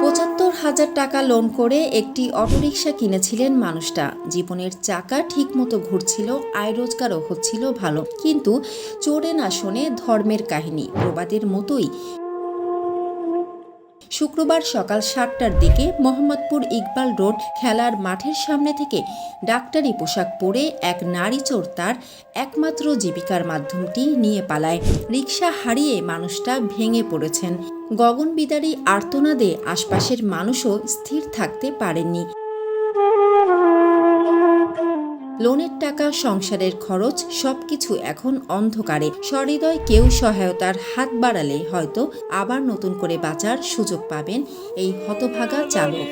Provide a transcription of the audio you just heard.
পঁচাত্তর হাজার টাকা লোন করে একটি অটোরিকশা কিনেছিলেন মানুষটা। জীবনের চাকা ঠিকমতো ঘুরছিল, আয় রোজগারও হচ্ছিল ভালো। কিন্তু চোরে না শোনে ধর্মের কাহিনী, প্রবাদের মতোই। শুক্রবার সকাল সাতটার দিকে মোহাম্মদপুর ইকবাল রোড খেলার মাঠের সামনে থেকে ডাক্তারি পোশাক পরে এক নারী চোর তার একমাত্র জীবিকার মাধ্যমটি নিয়ে পালায়। রিক্সা হারিয়ে মানুষটা ভেঙে পড়েছেন। গগন গগনবিদারী আর্তনাদে আশপাশের মানুষও স্থির থাকতে পারেননি। লোনের টাকা, সংসারের খরচ, সবকিছু এখন অন্ধকারে। সহৃদয় কেউ সহায়তার হাত বাড়ালে হয়তো আবার নতুন করে বাঁচার সুযোগ পাবেন এই হতভাগা চালক।